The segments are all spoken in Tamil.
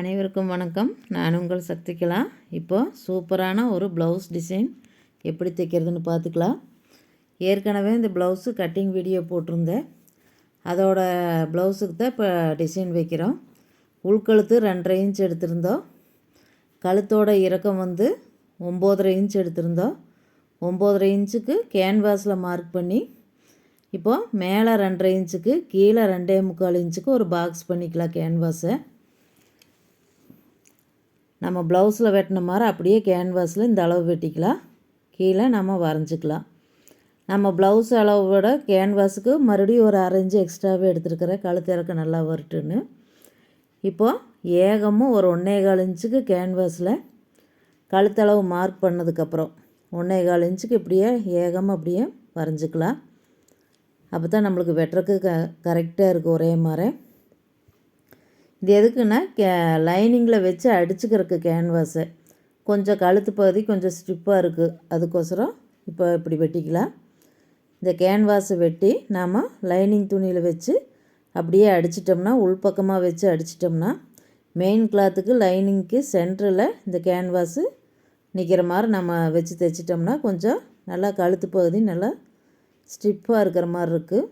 அனைவருக்கும் வணக்கம். நான் உங்கள் சக்திகலா. இப்போ சூப்பரான ஒரு ப்ளவுஸ் டிசைன் எப்படி தைக்கிறதுன்னு பார்த்துக்கலாம். ஏற்கனவே இந்த ப்ளவுஸு கட்டிங் வீடியோ போட்டிருந்தேன். அதோட ப்ளவுஸுக்கு தான் இப்போ டிசைன் வைக்கிறோம். உள்கழுத்து ரெண்டரை இன்ச் எடுத்திருந்தோம். கழுத்தோட இறக்கம் வந்து ஒம்போதரை இன்ச் எடுத்திருந்தோம். ஒம்போதரை இன்ச்சுக்கு கேன்வாஸில் மார்க் பண்ணி இப்போது மேலே ரெண்டரை இன்ச்சுக்கு கீழே ரெண்டே முக்கால் இன்ச்சுக்கு ஒரு பாக்ஸ் பண்ணிக்கலாம் கேன்வாஸை நம்ம ப்ளவுஸில் வெட்டின மாதிரி அப்படியே கேன்வாஸில் இந்த அளவு வெட்டிக்கலாம். கீழே நம்ம வரைஞ்சிக்கலாம். நம்ம ப்ளவுஸ் அளவு விட கேன்வாஸுக்கு மறுபடியும் ஒரு அரைஞ்சு எக்ஸ்ட்ராவே எடுத்துருக்கிறேன். கழுத்து இறக்க நல்லா வரட்டுன்னு இப்போது ஏகமும் ஒரு ஒன்றே கால் இன்ச்சுக்கு கேன்வாஸில் கழுத்தளவு மார்க் பண்ணதுக்கப்புறம் ஒன்றே கால் இன்ச்சுக்கு இப்படியே ஏகமாக அப்படியே வரைஞ்சிக்கலாம். அப்போ தான் நம்மளுக்கு வெட்டுறக்கு க கரெக்டாக இருக்குது ஒரே மாதிரி. இது எதுக்குன்னா கே லைனிங்கில் வச்சு அடிச்சுக்கிறதுக்கு கேன்வாஸை கொஞ்சம் கழுத்து பகுதி கொஞ்சம் ஸ்டிப்பாக இருக்குது அதுக்கோசரம் இப்போ இப்படி வெட்டிக்கலாம். இந்த கேன்வாஸை வெட்டி நாம் லைனிங் துணியில் வச்சு அப்படியே அடிச்சிட்டோம்னா உள்பக்கமாக வச்சு அடிச்சிட்டோம்னா மெயின் கிளாத்துக்கு லைனிங்க்கு சென்டரில் இந்த கேன்வாஸு நிற்கிற மாதிரி நம்ம வச்சு தைச்சிட்டோம்னா கொஞ்சம் நல்லா கழுத்து பகுதி நல்லா ஸ்டிப்பாக இருக்கிற மாதிரி இருக்குது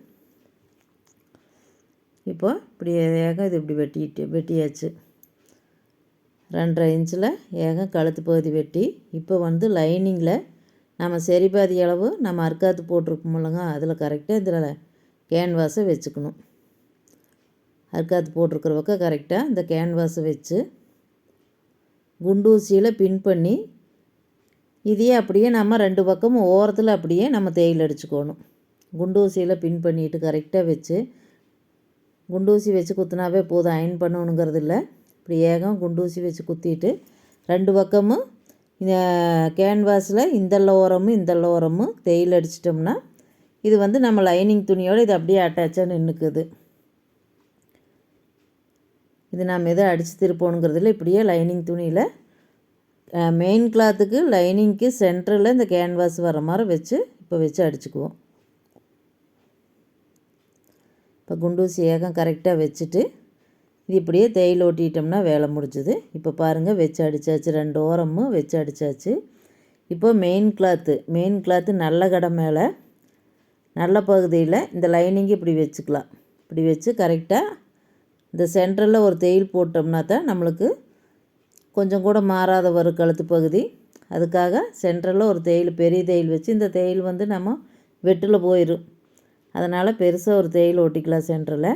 இப்போ இப்படி ஏகம் இது இப்படி வெட்டிட்டு வெட்டியாச்சு. ரெண்டரை இன்ச்சில் ஏகம் கழுத்து பகுதி வெட்டி இப்போ வந்து லைனிங்கில் நம்ம சரி பாதி அளவு நம்ம அர்க்காத்து போட்டிருக்கோமில்லங்க அதில் கரெக்டாக இதில் கேன்வாஸை வச்சுக்கணும். அர்க்காத்து போட்டிருக்கிற பக்கம் கரெக்டாக இந்த கேன்வாஸை வச்சு குண்டூசியில் பின் பண்ணி இதையே அப்படியே நம்ம ரெண்டு பக்கமும் ஓரத்தில் அப்படியே நம்ம தேயில் அடிச்சுக்கணும். குண்டூசியில் பின் பண்ணிவிட்டு கரெக்டாக வச்சு குண்டூசி வச்சு குத்துனாவே போதும். அயன் பண்ணணுங்கிறது இல்லை இப்படி ஏகம் குண்டூசி வச்சு குத்திட்டு ரெண்டு பக்கமும் இந்த கேன்வாஸில் இந்த ஓரமும் இந்த ஓரமும் தேயில் அடிச்சிட்டோம்னா இது வந்து நம்ம லைனிங் துணியோடு இது அப்படியே அட்டாச்சாக நின்றுக்குது இது நம்ம எதை அடித்து திருப்போணுங்கிறதுல இப்படியே லைனிங் துணியில் மெயின் கிளாத்துக்கு லைனிங்க்கு சென்டரில் இந்த கேன்வாஸ் வர மாதிரி வச்சு இப்போ வச்சு அடிச்சுக்குவோம். இப்போ குண்டூசி ஏகம் கரெக்டாக வச்சுட்டு இது இப்படியே தேயில் ஓட்டிட்டோம்னா வேலை முடிஞ்சுது. இப்போ பாருங்கள் வச்சு அடித்தாச்சு ரெண்டு ஓரமும் வச்சு அடித்தாச்சு இப்போ மெயின் கிளாத்து மெயின் கிளாத்து நல்ல கடை மேலே நல்ல பகுதியில் இந்த லைனிங்கு இப்படி வச்சுக்கலாம். இப்படி வச்சு கரெக்டாக இந்த சென்டரில் ஒரு தேயில் போட்டோம்னா தான் நம்மளுக்கு கொஞ்சம் கூட மாறாத வரும் கழுத்து பகுதி. அதுக்காக சென்டரில் ஒரு தேயில் பெரிய தேயில் வச்சு இந்த தேயில் வந்து நம்ம வெட்டில் போயிடும் அதனால் பெருசாக ஒரு தேயில் ஓட்டிக்கலாம் சென்டரில்.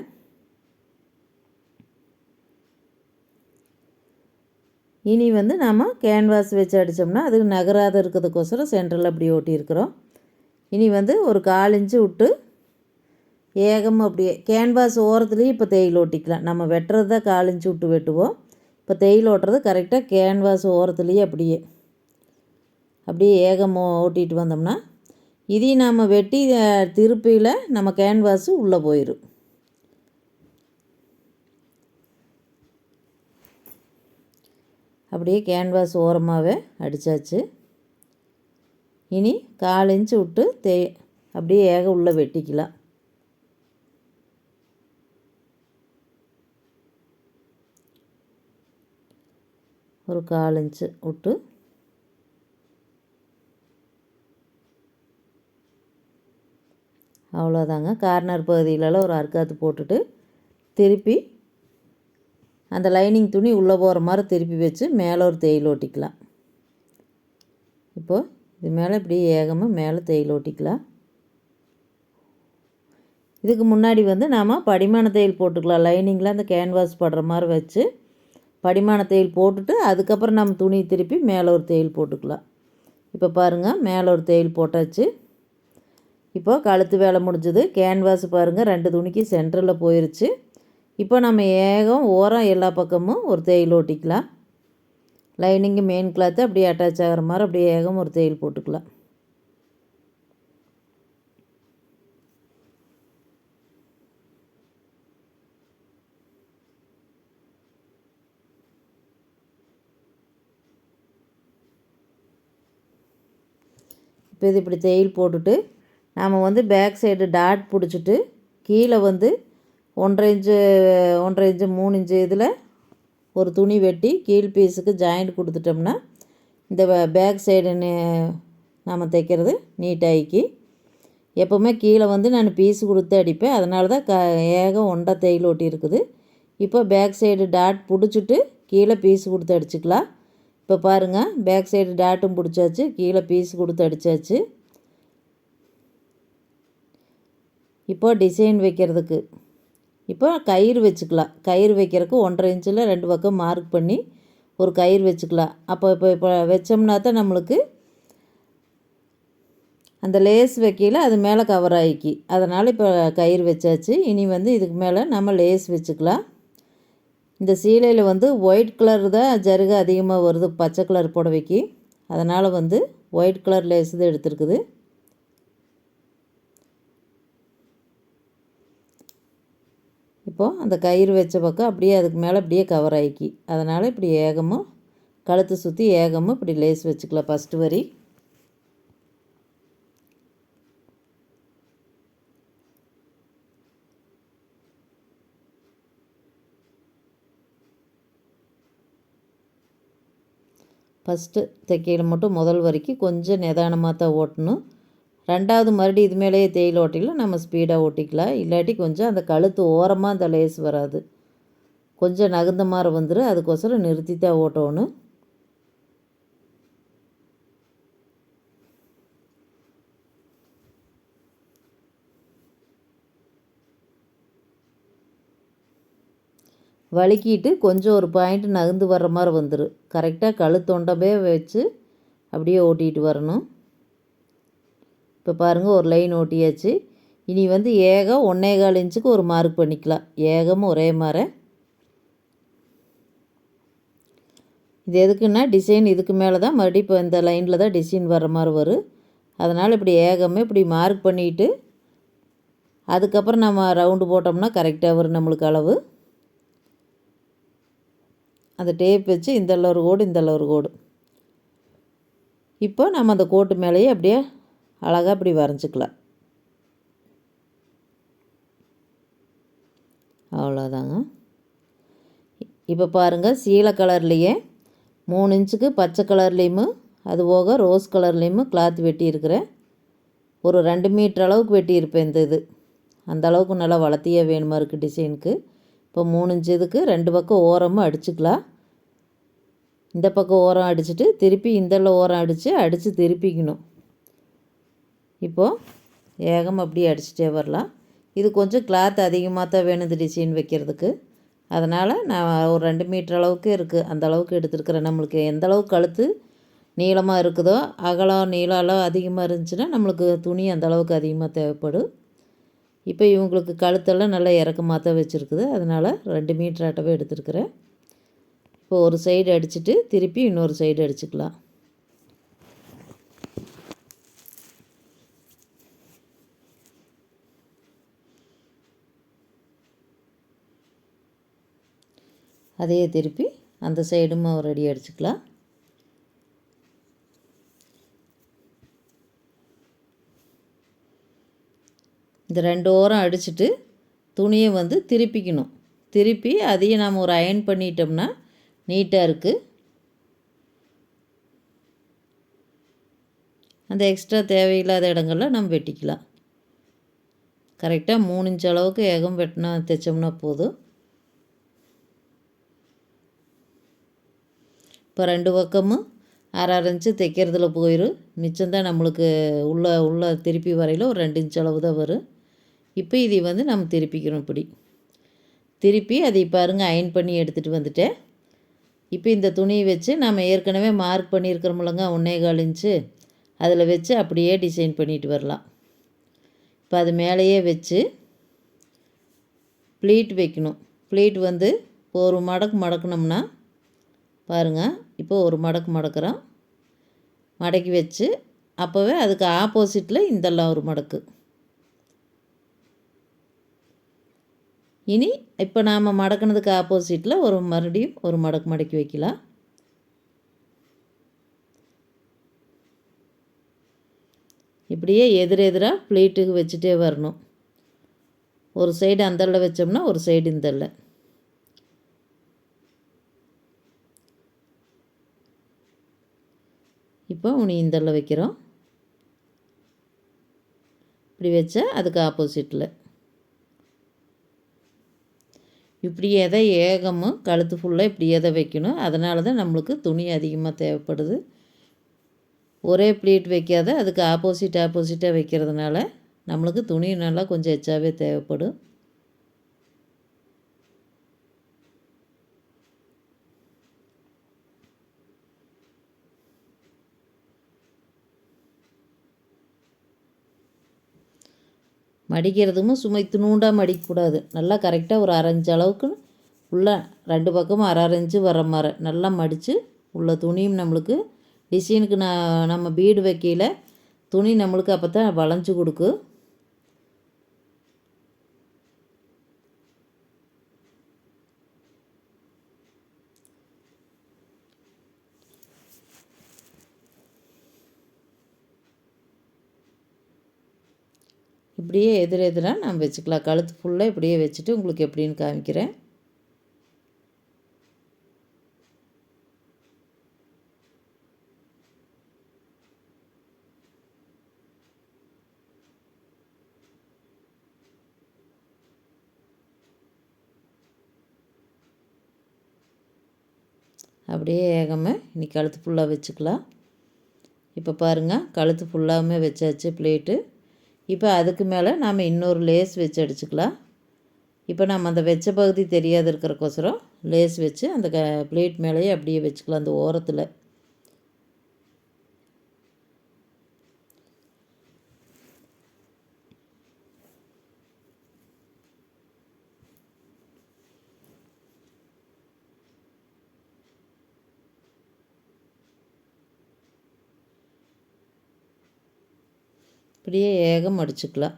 இனி வந்து நாம் கேன்வாஸ் வச்சு அடித்தோம்னா அதுக்கு நகராத இருக்கிறதுக்கோசரம் சென்டரில் அப்படி ஓட்டியிருக்கிறோம் இனி வந்து ஒரு கால் இன்ச்சு விட்டு ஏகம் அப்படியே கேன்வாஸ் ஓரத்துலேயும் இப்போ தேயில் ஓட்டிக்கலாம் நம்ம வெட்டுறது தான் கால் இன்ச்சு விட்டு வெட்டுவோம். இப்போ தேயில் ஓட்டுறது கரெக்டாக கேன்வாஸ் ஓரத்துலேயே அப்படியே அப்படியே ஏகம் ஓட்டிகிட்டு வந்தோம்னா இதையும் நாம் வெட்டி திருப்பியில் நம்ம கேன்வாஸு உள்ளே போயிடும் அப்படியே கேன்வாஸ் ஓரமாகவே அடித்தாச்சு இனி கால் இன்ச்சு விட்டு தே அப்படியே ஏக உள்ளே வெட்டிக்கலாம். ஒரு கால் இன்ச்சு விட்டு அவ்வளோதாங்க. கார்னர் பகுதியிலலாம் ஒரு அர்க்காத்து போட்டுட்டு திருப்பி அந்த லைனிங் துணி உள்ளே போகிற மாதிரி திருப்பி வச்சு மேலே ஒரு தேயில் ஓட்டிக்கலாம் இப்போது இது மேலே இப்படி ஏகமாக மேலே தேயில் ஓட்டிக்கலாம் இதுக்கு முன்னாடி வந்து நாம் படிமான தையல் போட்டுக்கலாம். லைனிங்கில் அந்த கேன்வாஸ் படுற மாதிரி வச்சு படிமான தையல் போட்டுட்டு அதுக்கப்புறம் நம்ம துணி திருப்பி மேலே ஒரு தையல் போட்டுக்கலாம். இப்போ பாருங்கள் மேலே ஒரு தையல் போட்டாச்சு. இப்போ கழுத்து வேலை முடிஞ்சது. கேன்வாஸ் பாருங்கள் ரெண்டு துணிக்கு சென்டரில் போயிடுச்சு இப்போ நம்ம ஏகம் ஓரம் எல்லா பக்கமும் ஒரு தேயில் ஓட்டிக்கலாம் லைனிங்கு மெயின் கிளாத்து அப்படியே அட்டாச் ஆகிற மாதிரி அப்படியே ஏகம் ஒரு தேயில் போட்டுக்கலாம். இப்போ இது இப்படி தேயில் போட்டுட்டு நாம் வந்து பேக் சைடு டாட் பிடிச்சிட்டு கீழே வந்து ஒன்றரை இன்ச்சு ஒன்றரை இன்ச்சு மூணு இன்ச்சு இதில் ஒரு துணி வெட்டி கீழ் பீஸுக்கு ஜாயிண்ட் கொடுத்துட்டோம்னா இந்த பேக் சைடு நாம் தைக்கிறது நீட்டாகி எப்போவுமே கீழே வந்து நான் பீஸ் கொடுத்து அடிப்பேன். அதனால தான் க ஏகம் ஒண்டை தையல் ஒட்டி இருக்குது. இப்போ பேக் சைடு டாட் பிடிச்சிட்டு கீழே பீஸ் கொடுத்து அடிச்சுக்கலாம். இப்போ பாருங்கள் பேக் சைடு டாட்டும் பிடிச்சாச்சு கீழே பீஸ் கொடுத்து அடித்தாச்சு இப்போ டிசைன் வைக்கிறதுக்கு. இப்போ கயிறு வச்சுக்கலாம். கயிறு வைக்கிறதுக்கு ஒன்றரை இன்ச்சில் ரெண்டு பக்கம் மார்க் பண்ணி ஒரு கயிறு வச்சுக்கலாம். அப்போ இப்போ இப்போ வச்சோம்னா தான் நம்மளுக்கு அந்த லேஸ் வைக்கல அது மேலே கவர் ஆகிக்கி அதனால் இப்போ கயிறு வச்சாச்சு. இனி வந்து இதுக்கு மேலே நம்ம லேஸ் வச்சுக்கலாம். இந்த சீலையில் வந்து ஒயிட் கலர் தான் ஜருகை அதிகமாக வருது. பச்சை கலர் புடவைக்கு அதனால் வந்து ஒயிட் கலர் லேஸ் தான் எடுத்துருக்குது. இப்போது அந்த கயிறு வச்ச பக்கம் அப்படியே அதுக்கு மேலே அப்படியே கவர் ஆகிக்கி அதனால் இப்படி ஏகமும் கழுத்து சுற்றி ஏகமும் இப்படி லேஸ் வச்சுக்கலாம் ஃபஸ்ட்டு வரி. ஃபஸ்ட்டு தைக்கையில் மட்டும் முதல் வரைக்கும் கொஞ்சம் நிதானமாக தான் ஓட்டணும். ரெண்டாவது மறுபடியும் இது மேலேயே தேயிலை ஓட்டிக்கலாம் நம்ம ஸ்பீடாக ஓட்டிக்கலாம். இல்லாட்டி கொஞ்சம் அந்த கழுத்து ஓரமாக அந்த லேஸ் வராது. கொஞ்சம் நகுந்த மாதிரி வந்துடும் அதுக்கோசரம் நிறுத்தி தான் ஓட்டணும். வலிக்கிட்டு கொஞ்சம் ஒரு பாயிண்ட் நகர்ந்து வர்ற மாதிரி வந்துடும் கரெக்டாக கழுத்தொண்டவே வச்சு அப்படியே ஓட்டிகிட்டு வரணும். இப்போ பாருங்கள் ஒரு லைன் ஓட்டியாச்சு. இனி வந்து ஏகம் ஒன்றே கால் இன்ச்சுக்கு ஒரு மார்க் பண்ணிக்கலாம். ஏகமும் ஒரே மாதிரி இது எதுக்குன்னா டிசைன் இதுக்கு மேலே தான் மறுபடியும் இப்போ இந்த லைனில் தான் டிசைன் வர்ற மாதிரி வரும். அதனால் இப்படி ஏகமே இப்படி மார்க் பண்ணிவிட்டு அதுக்கப்புறம் நம்ம ரவுண்டு போட்டோம்னா கரெக்டாக வரும் நம்மளுக்கு அளவு. அந்த டேப் வச்சு இந்த ஒரு கோடு இந்த ஒரு கோடு. இப்போ நம்ம அந்த கோட்டு மேலேயே அப்படியே அழகாக இப்படி வரைஞ்சிக்கலாம் அவ்வளோதாங்க இப்போ பாருங்கள் சீலை கலர்லேயே மூணு இன்ச்சுக்கு பச்சை கலர்லேயும் அது போக ரோஸ் கலர்லேயும் கிளாத் வெட்டியிருக்கிறேன். ஒரு ரெண்டு மீட்டர் அளவுக்கு வெட்டியிருப்பேன் இந்த இது. அந்த அளவுக்கு நல்லா வளர்த்தியே வேணுமா இருக்குது டிசைனுக்கு. இப்போ மூணு இன்ச்சு இதுக்கு ரெண்டு பக்கம் ஓரமும் அடிச்சுக்கலாம். இந்த பக்கம் ஓரம் அடிச்சுட்டு திருப்பி இந்த ஓரம் அடித்து அடித்து திருப்பிக்கணும். இப்போது ஏகம் அப்படியே அடிச்சுட்டே வரலாம். இது கொஞ்சம் கிளாத் அதிகமாக தான் வேணுது டிசைன் வைக்கிறதுக்கு. அதனால் நான் ஒரு ரெண்டு மீட்டர் அளவுக்கு இருக்குது அந்த அளவுக்கு எடுத்துருக்குறேன். நம்மளுக்கு எந்த அளவுக்கு கழுத்து நீளமாக இருக்குதோ அகலம் நீளம் அதிகமாக இருந்துச்சுன்னா நம்மளுக்கு துணி அந்த அளவுக்கு அதிகமாக தேவைப்படும். இப்போ இவங்களுக்கு கழுத்தெல்லாம் நல்லா இறக்கமாக தான் வச்சுருக்குது. அதனால் ரெண்டு மீட்டர் ஆட்டவே எடுத்துருக்குறேன். இப்போ ஒரு சைடு அடிச்சுட்டு திருப்பி இன்னொரு சைடு அடிச்சுக்கலாம். அதையே திருப்பி அந்த சைடும் ஒரு அடி அடிச்சுக்கலாம். இந்த ரெண்டு ஓரம் அடிச்சுட்டு துணியை வந்து திருப்பிக்கணும். திருப்பி அதையும் நாம் ஒரு அயன் பண்ணிட்டோம்னா நீட்டாக இருக்குது அந்த எக்ஸ்ட்ரா தேவையில்லாத இடங்களில் நம்ம வெட்டிக்கலாம். கரெக்டாக மூணு இன்ச் அளவுக்கு ஏகம் வெட்டினா தைச்சோம்னா போதும். இப்போ ரெண்டு பக்கமும் அரை அரை இன்ச்சு தைக்கிறதுல போயிடும் மிச்சம்தான் நம்மளுக்கு உள்ளே உள்ளே திருப்பி வரையில் ஒரு ரெண்டு இன்ச் அளவு தான் வரும். இப்போ இதை வந்து நம்ம திருப்பிக்கிறோம் இப்படி. திருப்பி அதை பாருங்கள் அயன் பண்ணி எடுத்துகிட்டு வந்துட்டேன். இப்போ இந்த துணியை வச்சு நம்ம ஏற்கனவே மார்க் பண்ணியிருக்கிறோம்லங்க ஒன்றே கால் இன்ச்சு அதில் வச்சு அப்படியே டிசைன் பண்ணிட்டு வரலாம். இப்போ அது மேலேயே வச்சு ப்ளீட் வைக்கணும். ப்ளீட் வந்து ஒரு மடக்கு மடக்கணும்னா பாருங்கள் இப்போ ஒரு மடக்கு மடக்கிறோம். மடக்கி வச்சு அப்போவே அதுக்கு ஆப்போசிட்டில் இந்தெல்லாம் ஒரு மடக்கு. இனி இப்போ நாம் மடக்கினதுக்கு ஆப்போசிட்டில் ஒரு மறுபடியும் ஒரு மடக்கு மடக்கி வைக்கலாம். இப்படியே எதிரெதிராக ப்ளீட்டுக்கு வச்சுட்டே வரணும். ஒரு சைடு அந்தள்ள வச்சோம்னா ஒரு சைடு இந்தரில் இப்போ உனி இந்தரில் வைக்கிறோம். இப்படி வச்சா அதுக்கு ஆப்போசிட்டில் இப்படி எதை ஏகமும் கழுத்து ஃபுல்லாக இப்படி எதை வைக்கணும். அதனால தான் நம்மளுக்கு துணி அதிகமாக தேவைப்படுது. ஒரே ப்ளீட் வைக்காத அதுக்கு ஆப்போசிட் ஆப்போசிட்டாக வைக்கிறதுனால நம்மளுக்கு துணி நல்லா கொஞ்சம் எச்சாவே தேவைப்படும். மடிக்கிறதும் சும்மா இத்தினூண்டாக மடிக்கக்கூடாது நல்லா கரெக்டாக ஒரு அரைஞ்சு அளவுக்கு உள்ளே ரெண்டு பக்கமும் அரை அரைஞ்சு வர மாதிரி நல்லா மடித்து உள்ள துணியும் நம்மளுக்கு டிசைனுக்கு நான் நம்ம பீடு வைக்கையில் துணி நம்மளுக்கு அப்போ தான் வளைஞ்சு கொடுக்கும். இப்படியே எதிர் எதிராக நம்ம வச்சுக்கலாம். கழுத்து ஃபுல்லாக இப்படியே வச்சுட்டு உங்களுக்கு எப்படின்னு காமிக்கிறேன். அப்படியே ஏகமாக இன்னைக்கு கழுத்து ஃபுல்லாக வச்சுக்கலாம். இப்போ பாருங்கள் கழுத்து ஃபுல்லாகவுமே வச்சாச்சு பிளேட்டு இப்போ அதுக்கு மேலே நாம் இன்னொரு லேஸ் வச்சு அடிச்சுக்கலாம். இப்போ நம்ம அந்த வெச்ச பகுதி தெரியாது இருக்கிறக்கோசரம் லேஸ் வச்சு அந்த க பிளேட் மேலேயே அப்படியே வச்சுக்கலாம் அந்த ஓரத்தில். இப்படியே ஏகம் அடிச்சுக்கலாம்.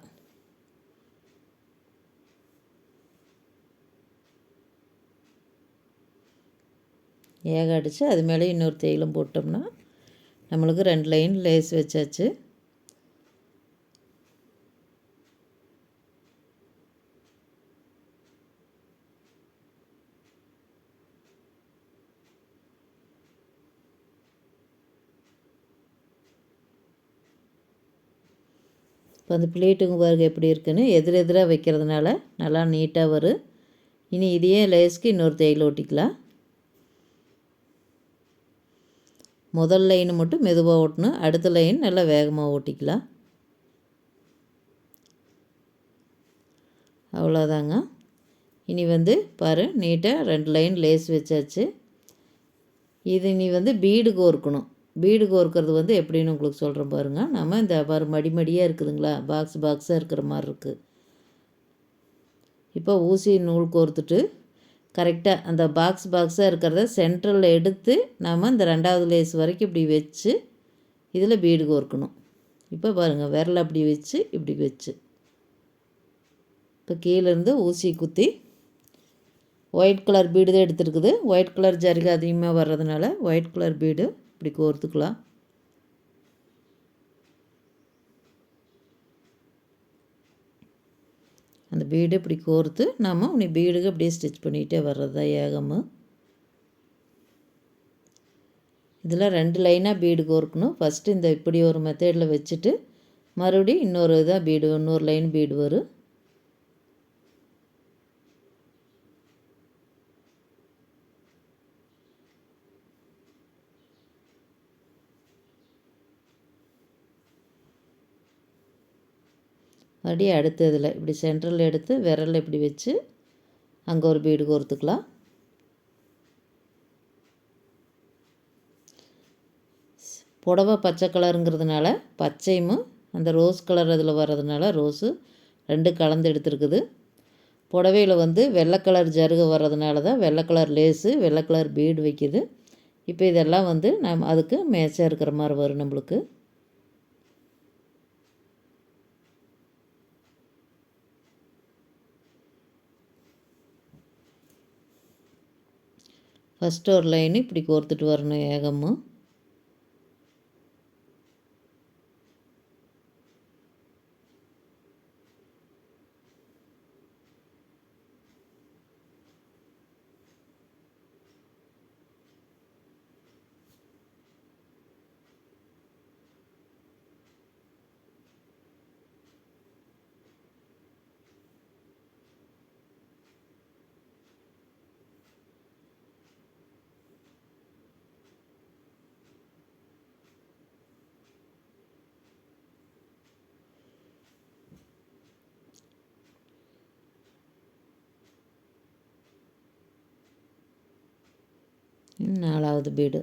ஏக அடித்து அது மேலே இன்னொரு தேயிலும் போட்டோம்னா நம்மளுக்கு ரெண்டு லைன் லேஸ் வச்சாச்சு. இப்போ அந்த பிளேட்டுங்க பாருங்க எப்படி இருக்குன்னு. எதிரெதிராக வைக்கிறதுனால நல்லா நீட்டாக வரும் இனி இதையே லேஸ்க்கு இன்னொரு தேயில் ஓட்டிக்கலாம். முதல் லைன் மட்டும் மெதுவாக ஓட்டணும். அடுத்த லைன் நல்லா வேகமாக ஓட்டிக்கலாம். அவ்வளோதாங்க. இனி வந்து பாரு நீட்டாக ரெண்டு லைன் லேஸ் வச்சாச்சு. இது நீ வந்து பீடு கோர்க்கணும் பீடு கோர்க்கிறது வந்து எப்படின்னு உங்களுக்கு சொல்கிறேன் பாருங்கள் நம்ம இந்த பாரு மடி மடியாக இருக்குதுங்களா? பாக்ஸ் பாக்ஸாக இருக்கிற மாதிரி இருக்குது இப்போ ஊசி நூல் கோர்த்துட்டு கரெக்டாக அந்த பாக்ஸ் பாக்ஸாக இருக்கிறத சென்ட்ரலில் எடுத்து நாம் இந்த ரெண்டாவது லேஸ் வரைக்கும் இப்படி வச்சு இதில் பீடு கோர்க்கணும். இப்போ பாருங்கள் விரலை அப்படி வச்சு இப்படி வச்சு. இப்போ கீழேருந்து ஊசி குத்தி ஒயிட் கலர் பீடு தான் எடுத்துருக்குது. ஒயிட் கலர் ஜரிகை அதிகமாக வர்றதுனால ஒயிட் கலர் பீடு இப்படி கோர்த்துக்கலாம். அந்த பீடு இப்படி கோர்த்து நாம் உன்னை பீடுக்கு அப்படியே ஸ்டிச் பண்ணிகிட்டே வர்றது தான் ஏகமு. இதில் ரெண்டு லைனாக பீடு கோர்க்கணும். ஃபஸ்ட்டு இந்த இப்படி ஒரு மெத்தேடில் வச்சுட்டு மறுபடியும் இன்னொரு இதாக பீடு இன்னொரு லைன் பீடு வரும். மறுபடியும் அடுத்ததில் இப்படி சென்ட்ரல் எடுத்து விரலில் இப்படி வச்சு அங்கே ஒரு பீடு கோர்த்துக்கலாம். புடவை பச்சை கலருங்கிறதுனால பச்சையும் அந்த ரோஸ் கலர் அதில் வர்றதுனால ரோஸு ரெண்டு கலந்து எடுத்துருக்குது. புடவையில் வந்து வெள்ளை கலர் ஜருகு வர்றதுனால தான் வெள்ளை கலர் லேஸு வெள்ளை கலர் பீடு வைக்கிது. இப்போ இதெல்லாம் வந்து நம் அதுக்கு மேட்சாக இருக்கிற மாதிரி வரும் நம்மளுக்கு. ஃபஸ்ட்டு ஒரு லைன் இப்படி கோர்த்துட்டு வரணும் ஏகமும் நாலாவது பீடு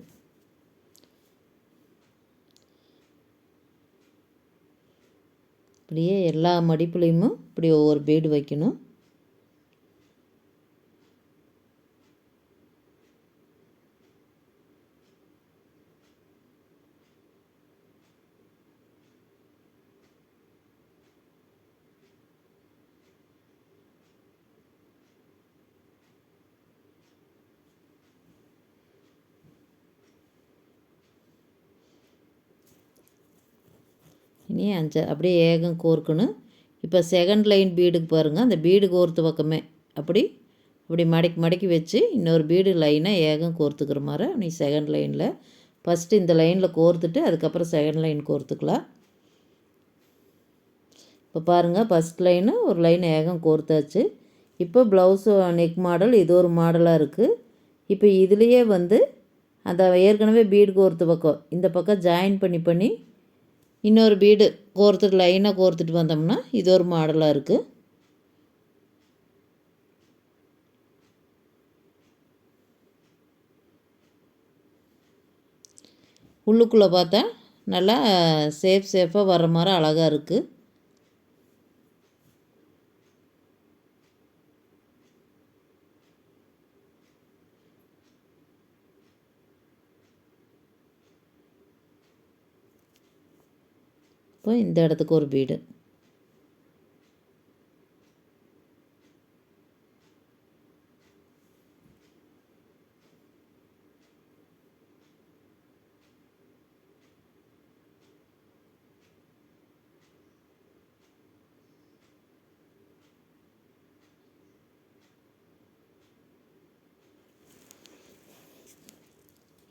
இப்படியே எல்லா மடிப்புலேயும் இப்படி ஒவ்வொரு பீடு வைக்கணும் இனி அஞ்சு அப்படியே ஏகம் கோர்க்கணும். இப்போ செகண்ட் லைன் பீடுக்கு பாருங்கள் அந்த பீடு கோர்த்து பக்கமே. அப்படி அப்படி மடக்கி மடக்கி வச்சு இன்னொரு பீடு லைனாக ஏகம் கோர்த்துக்கிற மாதிரி நீ செகண்ட் லைனில் ஃபஸ்ட்டு இந்த லைனில் கோர்த்துட்டு அதுக்கப்புறம் செகண்ட் லைன் கோர்த்துக்கலாம். இப்போ பாருங்கள் ஃபஸ்ட் லைனு ஒரு லைன் ஏகம் கோர்த்தாச்சு. இப்போ ப்ளவுஸு நெக் மாடல் இது ஒரு மாடலாக இருக்குது இப்போ இதுலேயே வந்து அந்த ஏற்கனவே பீடு கோர்த்து பக்கம் இந்த பக்கம் ஜாயின் பண்ணி பண்ணி இன்னொரு பீடு கோர்த்துட்டு லைனாக கோர்த்துட்டு வந்தோம்னா இது ஒரு மாடலாக இருக்குது உள்ளுக்குள்ளே பார்த்தா நல்லா சேஃப் சேஃபாக வர்ற மாதிரி அழகாக இருக்குது இப்போ இந்த இடத்துக்கு ஒரு பீடு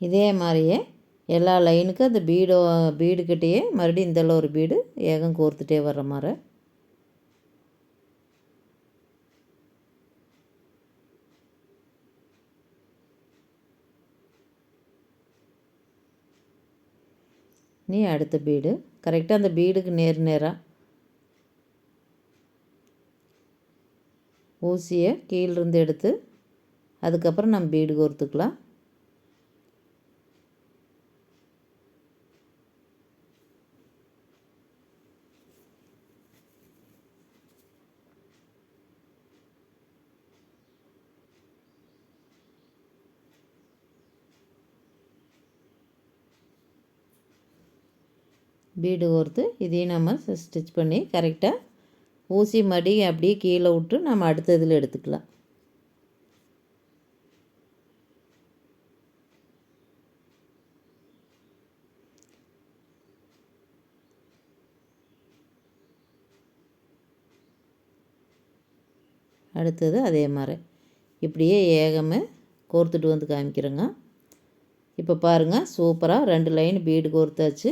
இதே மாதிரியே எல்லா லைனுக்கும் அந்த பீடோ பீடுக்கிட்டேயே மறுபடியும் இந்தல ஒரு பீடு ஏகம் கோர்த்துட்டே வர்ற மாதிரி. நீ அடுத்த பீடு. கரெக்டாக அந்த பீடுக்கு நேர் நேராக ஊசியை கீழிருந்து எடுத்து அதுக்கப்புறம் நம்ம பீடு கோர்த்துக்கலாம். பீடு ஓர்த்து இதையும் நம்ம ஸ்டிச் பண்ணி கரெக்டாக ஊசி மடி அப்படியே கீழே விட்டு நம்ம அடுத்த இதில் எடுத்துக்கலாம். அடுத்தது அதே மாதிரி. இப்படியே ஏகமே கோர்த்துட்டு வந்து காமிக்கிறேங்க. இப்போ பாருங்கள் சூப்பராக ரெண்டு லைன் பீடு கோர்த்தாச்சு.